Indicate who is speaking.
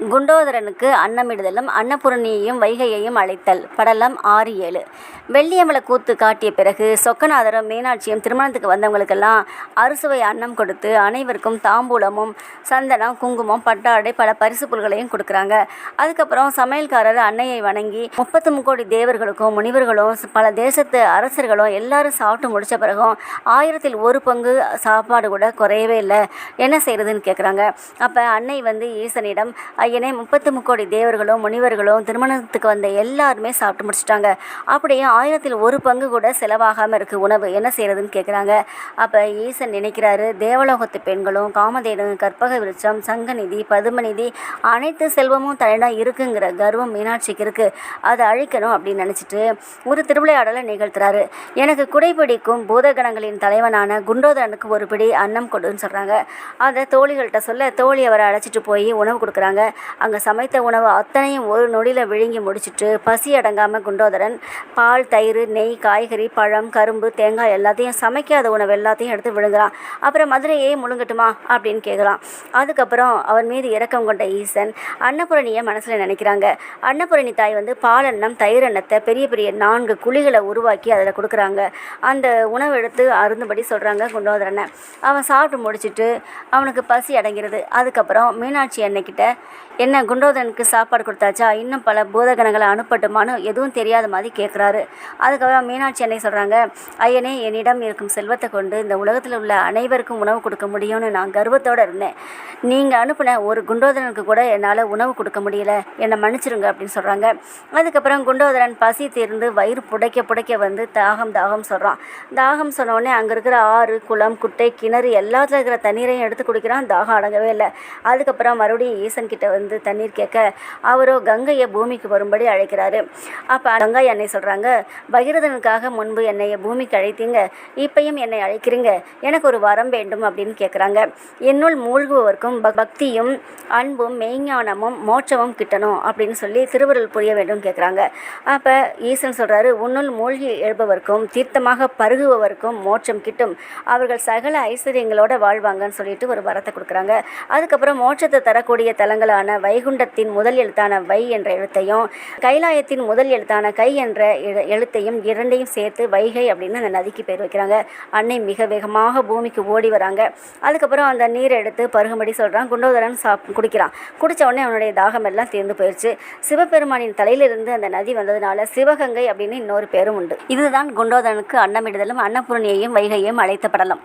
Speaker 1: குண்டோதரனுக்கு அன்னமிடுதலும் அன்னபூரணியையும் வைகையையும் அழைத்தல். படலம் ஆறு ஏழு. வெள்ளியம்பல கூத்து காட்டிய பிறகு சொக்கநாதரும் மீனாட்சியும் திருமணத்துக்கு வந்தவங்களுக்கெல்லாம் அறுசுவை அன்னம் கொடுத்து அனைவருக்கும் தாம்பூலமும் சந்தனம் குங்குமம் பட்டாடை பல பரிசு பொருள்களையும் கொடுக்குறாங்க. அதுக்கப்புறம் சமையல்காரர் அன்னையை வணங்கி முப்பத்து முக்கோடி தேவர்களுக்கும் முனிவர்களும் பல தேசத்து அரசர்களும் எல்லாரும் சாப்பிட்டு முடித்த பிறகும் ஆயிரத்தில் ஒரு பங்கு சாப்பாடு கூட குறையவே இல்லை. என்ன செய்கிறதுன்னு கேட்குறாங்க அப்போ அன்னை வந்து ஈசனிடம் ஐயனே முப்பத்து முக்கோடி தேவர்களும் முனிவர்களும் திருமணத்துக்கு வந்த எல்லாருமே சாப்பிட்டு முடிச்சிட்டாங்க. அப்படியே ஆயிரத்தில் ஒரு பங்கு கூட செலவாகாமல் இருக்குது உணவு. என்ன செய்கிறதுன்னு கேட்குறாங்க அப்போ ஈசன் நினைக்கிறாரு தேவலோகத்து பெண்களும் காமதேனு கற்பக விருட்சம் சங்கநிதி பதுமநிதி அனைத்து செல்வமும் தன்னிடம் இருக்குங்கிற கர்வம் மீனாட்சிக்கு இருக்குது அதை அழிக்கணும் அப்படின்னு நினச்சிட்டு ஒரு திருவிளையாடலை நிகழ்த்துறாரு. எனக்கு குடைபிடிக்கும் பூதகணங்களின் தலைவனான குண்டோதரனுக்கு ஒரு பிடி அன்னம் கொடுன்னு சொல்கிறாங்க அதை தோழிகள்கிட்ட சொல்ல தோழி அவரை அழைச்சிட்டு போய் உணவு கொடுக்குறாங்க. அங்கே சமைத்த உணவு அத்தனையும் ஒரு நொடியில் விழுங்கி முடிச்சிட்டு பசி அடங்காமல் குண்டோதரன் பால் தயிர் நெய் காய்கறி பழம் கரும்பு தேங்காய் எல்லாத்தையும் சமைக்காத உணவு எல்லாத்தையும் எடுத்து விழுங்குறான். அப்புறம் மதுரையே முழுங்கட்டுமா? அப்படின்னு கேட்குறான் அதுக்கப்புறம் அவன் மீது இரக்கம் கொண்ட ஈசன் அன்னபூரணியை மனசில் நினைக்கிறாங்க. அன்னபூரணி தாய் வந்து பாலன்னம் தயிர் அன்னத்தை பெரிய பெரிய நான்கு குழிகளை உருவாக்கி அதில் கொடுக்குறாங்க. அந்த உணவு எடுத்து அருந்தபடி சொல்கிறாங்க குண்டோதரனை. அவன் சாப்பிட்டு முடிச்சிட்டு அவனுக்கு பசி அடங்கிறது. அதுக்கப்புறம் மீனாட்சி அன்னைக்கிட்ட என்ன குண்டோதனுக்கு சாப்பாடு கொடுத்தாச்சா? இன்னும் பல பூதகணங்களை அனுப்பட்டுமான்னு எதுவும் தெரியாத மாதிரி கேட்குறாரு அதுக்கப்புறம் மீனாட்சி அன்னை சொல்கிறாங்க ஐயனே என்னிடம் இருக்கும் செல்வத்தை கொண்டு இந்த உலகத்தில் உள்ள அனைவருக்கும் உணவு கொடுக்க முடியும்னு நான் கர்வத்தோடு இருந்தேன். நீங்கள் அனுப்பின ஒரு குண்டோதரனுக்கு கூட என்னால் உணவு கொடுக்க முடியல. என்னை மன்னிச்சிருங்க அப்படின்னு சொல்கிறாங்க அதுக்கப்புறம் குண்டோதரன் பசி தீர்ந்து வயிறு புடைக்க புடைக்க வந்து தாகம் தாகம் சொல்கிறான் தாகம் சொன்னோடனே அங்கே இருக்கிற ஆறு குளம் குட்டை கிணறு எல்லாத்துல இருக்கிற தண்ணீரையும் எடுத்து குடிக்கிறான். தாகம் அடங்கவே இல்லை. அதுக்கப்புறம் மறுபடியும் ஈசன் கிட்ட வந்து தண்ணீர் கேட்க அவரோ கங்கையை பூமிக்கு வரும்படி அழைக்கிறாரு. அப்போ கங்கை அன்னை சொல்கிறாங்க பகிரதனுக்காக முன்பு என்னை பூமிக்கு அழைத்தீங்க இப்பையும் என்னை அழைக்கிறீங்க எனக்கு ஒரு வரம் வேண்டும் அப்படின்னு கேட்குறாங்க என்னுள் மூழ்குபவர்க்கும் பக்தியும் அன்பும் மெய்ஞானமும் மோட்சமும் கிட்டணும் அப்படின்னு சொல்லி திருவருள் புரிய வேண்டும் கேட்குறாங்க அப்போ ஈசன் சொல்கிறாரு உன்னுள் மூழ்கி எழுபவர்க்கும் தீர்த்தமாக பருகுபவர்க்கும் மோட்சம் கிட்டும். அவர்கள் சகல ஐஸ்வர்யங்களோட வாழ்வாங்கன்னு சொல்லிட்டு ஒரு வரத்தை கொடுக்குறாங்க. அதுக்கப்புறம் மோட்சத்தை தரக்கூடிய தலங்களான வைகுண்டத்தின் முதல் எழுத்தான வை என்ற எழுத்தையும் கைலாயத்தின் முதல் எழுத்தான கை என்ற எழு- எழுத்தையும் இரண்டையும் சேர்த்து வைகை அப்படின்னு அந்த நதிக்கு பேர் வைக்கிறாங்க. அன்னை மிக வேகமாக பூமிக்கு ஓடி வராங்க. அதுக்கப்புறம் அந்த நீரை எடுத்து பருகும்படி சொல்கிறான் குண்டோதரன் சாப் குடிக்கிறான். குடித்த உடனே அவனுடைய தாகம் எல்லாம் தீர்ந்து போயிடுச்சு சிவபெருமானின் தலையிலிருந்து அந்த நதி வந்ததுனால சிவகங்கை அப்படின்னு இன்னொரு பேரும் உண்டு. இதுதான் குண்டோதரனுக்கு அன்னமிடுதலும் அன்னபூரணியையும் வைகையும் அழைத்த படலம்.